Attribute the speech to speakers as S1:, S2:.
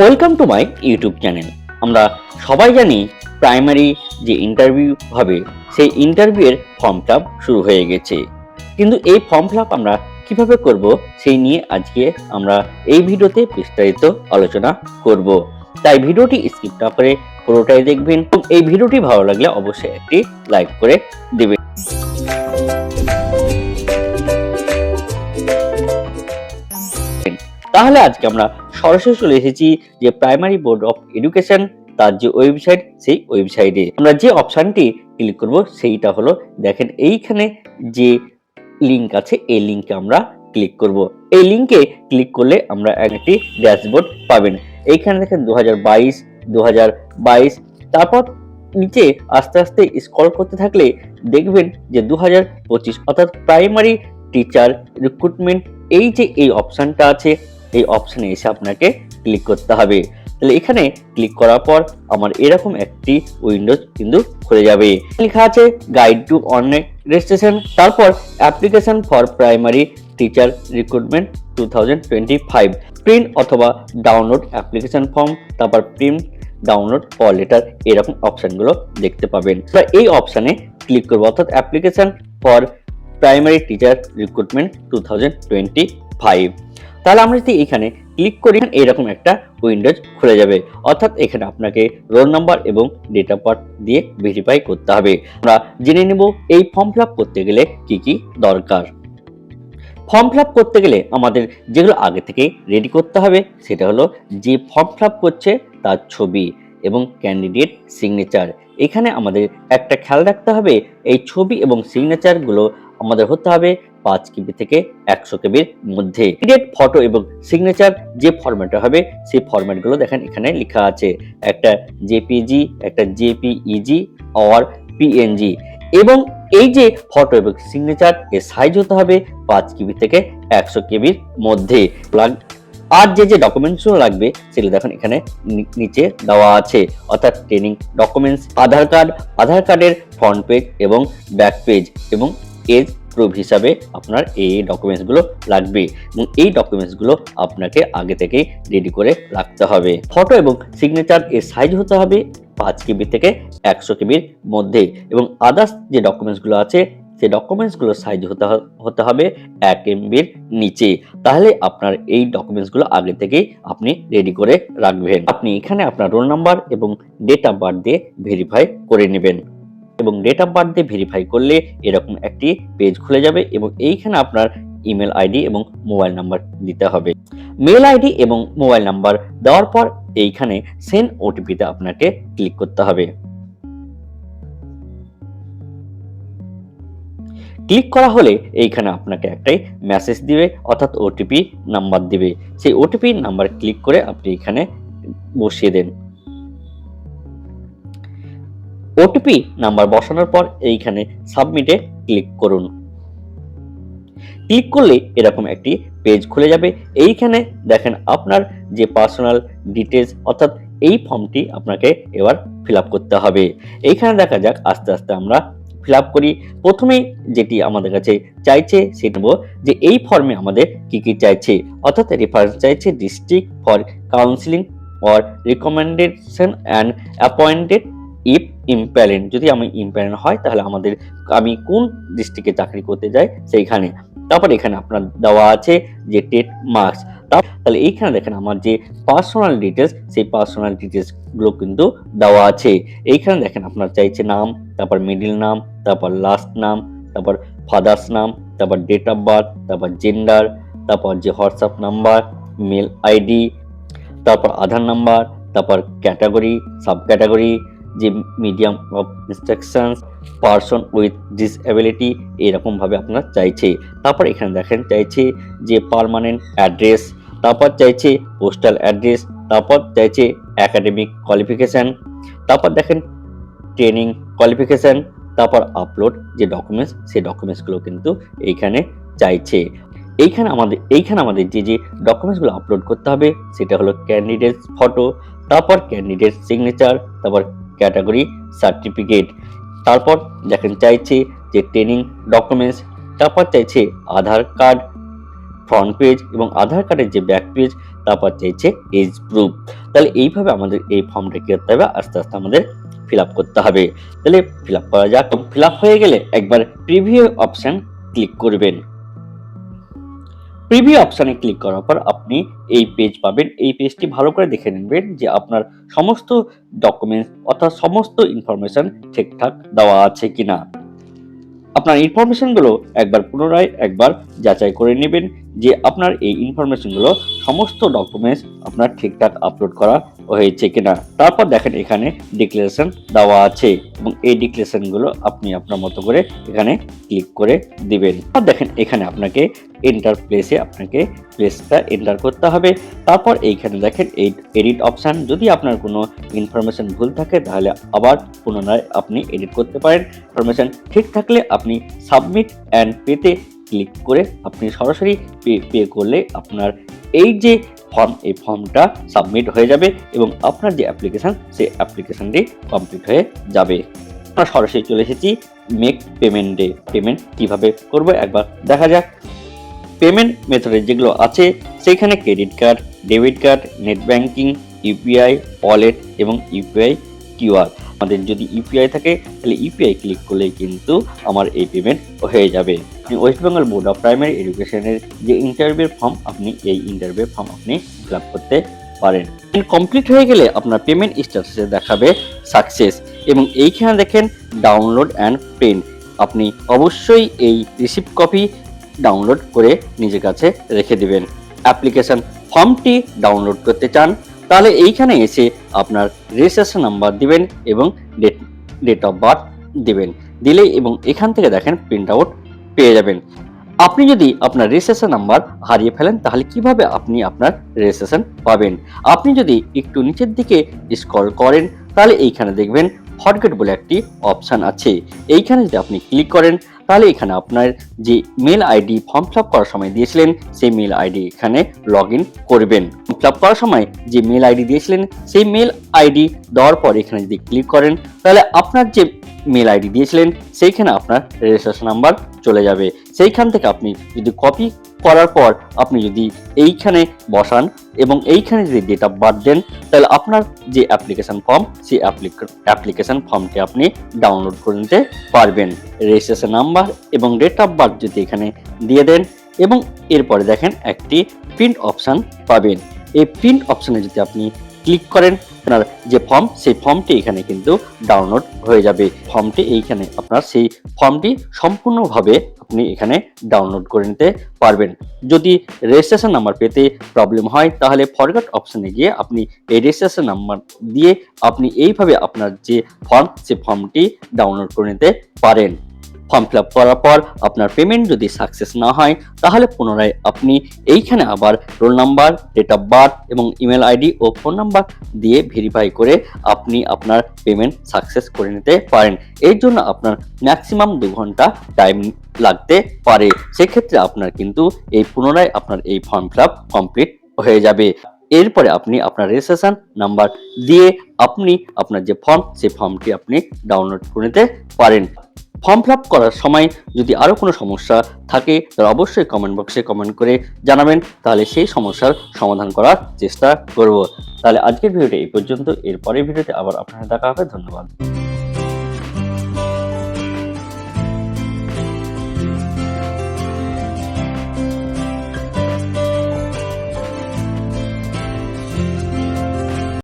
S1: Welcome to my YouTube channel আমরা সবাই জানি প্রাইমারি যে ইন্টারভিউ হবে, সেই ইন্টারভিউয়ের ফর্ম ফিল আপ শুরু হয়ে গেছে। কিন্তু এই ফর্ম ফিল আমরা কীভাবে করব, সেই নিয়ে আজকে আমরা এই ভিডিওতে বিস্তারিত আলোচনা করব। তাই ভিডিওটি স্কিপ না করে পুরোটাই দেখবেন। এবং এই ভিডিওটি ভালো লাগলে অবশ্যই একটি লাইক করে দেবেন। তাহলে আজকে আমরা সরাসরি চলে এসেছি যে প্রাইমারি বোর্ড অফ এডুকেশন তার যে ওয়েবসাইট সেই ওয়েবসাইটে আমরা যে অপশানটি ক্লিক করব, সেইটা হলো, দেখেন এইখানে যে লিংক আছে, এই লিঙ্কে আমরা ক্লিক করব। এই লিংকে ক্লিক করলে আমরা একটি ড্যাশবোর্ড পাবেন। এইখানে দেখেন দু হাজার বাইশ দু হাজার বাইশ। তারপর নিচে আস্তে আস্তে স্ক্রল করতে থাকলে দেখবেন যে দু হাজার পঁচিশ, অর্থাৎ প্রাইমারি টিচার রিক্রুটমেন্ট এই যে এই অপশানটা আছে এই অপশানে এসে আপনাকে ক্লিক করতে হবে। তাহলে এখানে ক্লিক করার পর আমার এরকম একটি উইন্ডোজ কিন্তু খুলে যাবে। লেখা আছে গাইড টু অনলাইন রেজিস্ট্রেশন তারপর application for primary teacher recruitment two thousand twenty five print অথবা ডাউনলোড অ্যাপ্লিকেশন ফর্ম তারপর প্রিন্ট ডাউনলোড ফর লেটার এরকম অপশানগুলো দেখতে পাবেন। আমরা এই অপশানে ক্লিক করব, অর্থাৎ application for primary teacher recruitment two thousand twenty five তাহলে আমরা যদি এখানে ক্লিক করি, এরকম একটা উইন্ডোজ খুলে যাবে। অর্থাৎ এখানে আপনাকে রোল নাম্বার এবং ডেট অফ বার্থ দিয়ে ভেরিফাই করতে হবে। আমরা জেনে নেব এই ফর্ম ফিল করতে গেলে কি কি দরকার। ফর্ম ফিল করতে গেলে আমাদের যেগুলো আগে থেকে রেডি করতে হবে, সেটা হলো যে ফর্ম ফিল করছে তার ছবি এবং ক্যান্ডিডেট সিগনেচার এখানে আমাদের একটা খেয়াল রাখতে হবে, এই ছবি এবং সিগনেচারগুলো আমাদের হতে হবে পাঁচ কেবি থেকে একশো কেবির মধ্যে। ক্যান্ডিডেট ফটো এবং সিগনেচার যে ফরম্যাটে হবে, সেই ফরম্যাটগুলো দেখেন এখানে লেখা আছে। একটা জেপিজি একটা জেপিইজি আর পিএনজি এবং এই যে ফটো এবং সিগনেচার এর সাইজ হতে হবে পাঁচ কেবি থেকে একশো কেবির মধ্যে। লাগ- আর যে যে ডকুমেন্টসগুলো লাগবে, সেগুলো দেখুন এখানে নিচে দেওয়া আছে। অর্থাৎ training documents Aadhaar card Aadhaar কার্ডের ফ্রন্ট পেজ এবং ব্যাক পেজ এবং এজ প্রুফ হিসাবে আপনার এই ডকুমেন্টসগুলো লাগবে এবং এই ডকুমেন্টসগুলো আপনাকে আগে থেকেই রেডি করে রাখতে হবে। ফটো এবং সিগনেচার এর সাইজ হতে হবে পাঁচ কেবি থেকে একশো কেবির মধ্যে এবং আদার্স যে ডকুমেন্টসগুলো আছে সেই ডকুমেন্টসগুলোর সাইজ হতে হতে হবে এক এমবির নিচে। তাহলে আপনার এই ডকুমেন্টসগুলো আগে থেকেই আপনি রেডি করে রাখবেন। আপনি এখানে আপনার রোল নাম্বার এবং ডেট অফ বার্থ দিয়ে ভেরিফাই করে নেবেন। এবং ডেট অফ বার্থ দিয়ে ভেরিফাই করলে এরকম একটি পেজ খুলে যাবে এবং এইখানে আপনার ইমেল আইডি এবং মোবাইল নাম্বার দিতে হবে। মেল আইডি এবং মোবাইল নাম্বার দেওয়ার পর এইখানে সেন্ড ওটিপিতে আপনাকে ক্লিক করতে হবে। ক্লিক করা হলে এইখানে আপনাকে একটাই মেসেজ দিবে অর্থাৎ ওটিপি নাম্বার দিবে। সেই ওটিপি নাম্বার ক্লিক করে আপনি এখানে বসিয়ে দেন। ওটিপি নাম্বার বসানোর পর এইখানে সাবমিটে ক্লিক করুন। ক্লিক করলে এরকম একটি পেজ খুলে যাবে। এইখানে দেখেন আপনার যে পার্সোনাল ডিটেলস অর্থাৎ এই ফর্মটি আপনাকে এবার ফিল করতে হবে। এইখানে দেখা যাক আস্তে আস্তে আমরা ফিল করি। প্রথমেই যেটি আমাদের কাছে চাইছে, সেটা নেব যে এই ফর্মে আমাদের কি কি চাইছে? অর্থাৎ রেফারেন্স চাইছে district for counselling or recommendation and appointed if impairment যদি আমি ইম্প্যারেন্ট হয়, তাহলে আমাদের, আমি কোন ডিস্ট্রিক্টে চাকরি করতে যাই? সেইখানে। তারপর এখানে আপনার দেওয়া আছে যে টেট মার্কস। তাহলে এইখানে দেখেন আমার যে পার্সোনাল ডিটেলস সেই পার্সোনাল ডিটেলসগুলো কিন্তু দেওয়া আছে। এইখানে দেখেন আপনার চাইছে নাম, তারপর মিডিল নাম, তারপর লাস্ট নাম, তারপর ফাদার্স নাম, তারপর ডেট অফ বার্থ তারপর জেন্ডার তারপর যে হোয়াটসঅ্যাপ নাম্বার মেল আইডি তারপর আধার নাম্বার তারপর ক্যাটাগরি সাব ক্যাটাগরি যে medium of instructions person with disability এরকমভাবে আপনার চাইছে। তারপর এখানে দেখেন, চাইছে যে পারমানেন্ট অ্যাড্রেস তারপর চাইছে পোস্টাল অ্যাড্রেস তারপর চাইছে অ্যাকাডেমিক কোয়ালিফিকেশান তারপর দেখেন ট্রেনিং কোয়ালিফিকেশান তারপর আপলোড যে ডকুমেন্টস সেই ডকুমেন্টসগুলো কিন্তু এইখানে চাইছে। এইখানে আমাদের এইখানে আমাদের যে যে ডকুমেন্টসগুলো আপলোড করতে হবে, সেটা হলো ক্যান্ডিডেট ফটো তারপর ক্যান্ডিডেট সিগনেচার তারপর ক্যাটাগরি সার্টিফিকেট। তারপর দেখেন চাইছে যে ট্রেনিং ডকুমেন্টস, তারপর চাইছে আধার কার্ড, ফ্রন্ট পেজ এবং আধার কার্ডের যে ব্যাক পেজ, তারপর চাইছে এজ প্রুফ। তাহলে এইভাবে আমাদের এই ফর্মটা কি করতে হবে, আস্তে আস্তে আমাদের ফিল করতে হবে। তাহলে ফিল করা যাক। ফিল হয়ে গেলে একবার প্রিভিউ অপশান ক্লিক করবেন। প্রিভিউ অপশানে ক্লিক করার পর আপনি এই পেজ পাবেন। এই পেজটি ভালো করে দেখে নেবেন যে আপনার সমস্ত ডকুমেন্টস অর্থাৎ সমস্ত ইনফরমেশন ঠিকঠাক দেওয়া আছে কিনা। আপনার ইনফরমেশনগুলো একবার পুনরায় একবার যাচাই করে নেবেন। যে আপনার এই ইনফরমেশনগুলো সমস্ত ডকুমেন্টস আপনার ঠিকঠাক আপলোড করা হয়েছে কিনা। তারপর দেখেন এখানে ডিক্লারেশন দেওয়া আছে এবং এই ডিক্লারেশনগুলো আপনি আপনার মতো করে এখানে ক্লিক করে দিবেন। আর দেখেন এখানে আপনাকে এন্টার প্লেসে আপনাকে প্লেসটা এন্টার করতে হবে। তারপর এইখানে দেখেন এই এডিট অপশান যদি আপনার কোনো ইনফরমেশন ভুল থাকে তাহলে আবার পুনরায় আপনি এডিট করতে পারেন। ইনফরমেশন ঠিক থাকলে আপনি সাবমিট অ্যান্ড পেতে ক্লিক করে আপনি সরাসরি পে পে করলে আপনার এই যে ফর্ম এই ফর্মটা সাবমিট হয়ে যাবে এবং আপনার যে অ্যাপ্লিকেশন সেই অ্যাপ্লিকেশনটি কমপ্লিট হয়ে যাবে। আমরা সরাসরি চলে এসেছি মেক পেমেন্টে পেমেন্ট কীভাবে করব? একবার দেখা যাক। পেমেন্ট মেথডে যেগুলো আছে, সেইখানে credit card debit card net banking UPI wallet এবং ইউপিআই কিউআর আমাদের যদি ইউপিআই থাকে, তাহলে ইউপিআই ক্লিক করলেই কিন্তু আমার এই পেমেন্ট হয়ে যাবে। আপনি West Bengal board of primary এডুকেশনের যে ইন্টারভিউর ফর্ম আপনি এই ইন্টারভিউ ফর্ম আপনি ফিল করতে পারেন। কমপ্লিট হয়ে গেলে আপনার পেমেন্ট স্ট্যাটাসে দেখাবে সাকসেস এবং এইখানে দেখেন ডাউনলোড অ্যান্ড প্রিন্ট আপনি অবশ্যই এই রিসিপ্ট কপি ডাউনলোড করে নিজের কাছে রেখে দিবেন। অ্যাপ্লিকেশন ফর্মটি ডাউনলোড করতে চান, তাহলে এইখানে এসে আপনার রেজিস্ট্রেশন নাম্বার দিবেন এবং ডেট ডেট অফ বার্থ দিবেন। দিলে এবং এখান থেকে দেখেন প্রিন্ট আউট পেয়ে যাবেন। আপনি যদি আপনার রেজিস্ট্রেশন নাম্বার হারিয়ে ফেলেন, তাহলে কীভাবে আপনি আপনার রেজিস্ট্রেশন পাবেন? আপনি যদি একটু নিচের দিকে স্ক্রল করেন, তাহলে এইখানে দেখবেন ফরগেট বলে একটি অপশান আছে। এইখানে যদি আপনি ক্লিক করেন, তাহলে এখানে আপনার যে মেল আইডি ফর্ম ফিল করার সময় দিয়েছিলেন, সেই মেল আইডি এখানে লগ করবেন। ফিল আপ করার সময় যে মেল আইডি দিয়েছিলেন, সেই মেল আইডি দেওয়ার পর এখানে যদি ক্লিক করেন, তাহলে আপনার যে মেল আইডি দিয়েছিলেন, সেইখানে আপনার রেজিস্ট্রেশন নাম্বার চলে যাবে। সেইখান থেকে আপনি যদি কপি করার পর আপনি যদি এইখানে বসান এবং এইখানে যদি ডেট অফ বার্থ দেন, তাহলে আপনার যে অ্যাপ্লিকেশন ফর্ম সেই অ্যাপ্লিকেশন ফর্মটি আপনি ডাউনলোড করে নিতে পারবেন। রেজিস্ট্রেশন নাম্বার এবং ডেট অফ বার্থ যদি এখানে দিয়ে দেন এবং এরপরে দেখেন একটি প্রিন্ট অপশান পাবেন। এই প্রিন্ট অপশানে যদি আপনি ক্লিক করেন, আপনার যে ফর্ম, সেই ফর্মটি এখানে কিন্তু ডাউনলোড হয়ে যাবে। ফর্মটি এইখানে আপনার সেই ফর্মটি সম্পূর্ণভাবে আপনি এখানে ডাউনলোড করে নিতে পারবেন। যদি রেজিস্ট্রেশন নাম্বার পেতে প্রবলেম হয়, তাহলে ফরগট অপশানে গিয়ে আপনি এই রেজিস্ট্রেশন নাম্বার দিয়ে আপনি এইভাবে আপনার যে ফর্ম সে ফর্মটি ডাউনলোড করে নিতে পারেন। ফর্ম ফিল করার পর আপনার পেমেন্ট যদি সাকসেস না হয়, তাহলে পুনরায় আপনি এইখানে আবার roll number date of birth এবং ইমেল আইডি ও ফোন নাম্বার দিয়ে ভেরিফাই করে আপনি আপনার পেমেন্ট সাকসেস করে নিতে পারেন। এর জন্য আপনার ম্যাক্সিমাম দু ঘণ্টা টাইম লাগতে পারে। সেক্ষেত্রে আপনার কিন্তু এই পুনরায় আপনার এই ফর্ম ফিল কমপ্লিট হয়ে যাবে। এরপরে আপনি আপনার রেজিস্ট্রেশন নাম্বার দিয়ে আপনি আপনার যে ফর্ম সেই ফর্মটি আপনি ডাউনলোড করে নিতে পারেন। ফর্ম ফিল করার সময় যদি আরও কোনো সমস্যা থাকে, তাহলে অবশ্যই কমেন্ট বক্সে কমেন্ট করে জানাবেন। তাহলে সেই সমস্যার সমাধান করার চেষ্টা করব। তাহলে আজকের ভিডিওটি এই পর্যন্ত। এরপরের ভিডিওতে আবার আপনার দেখা হবে। ধন্যবাদ।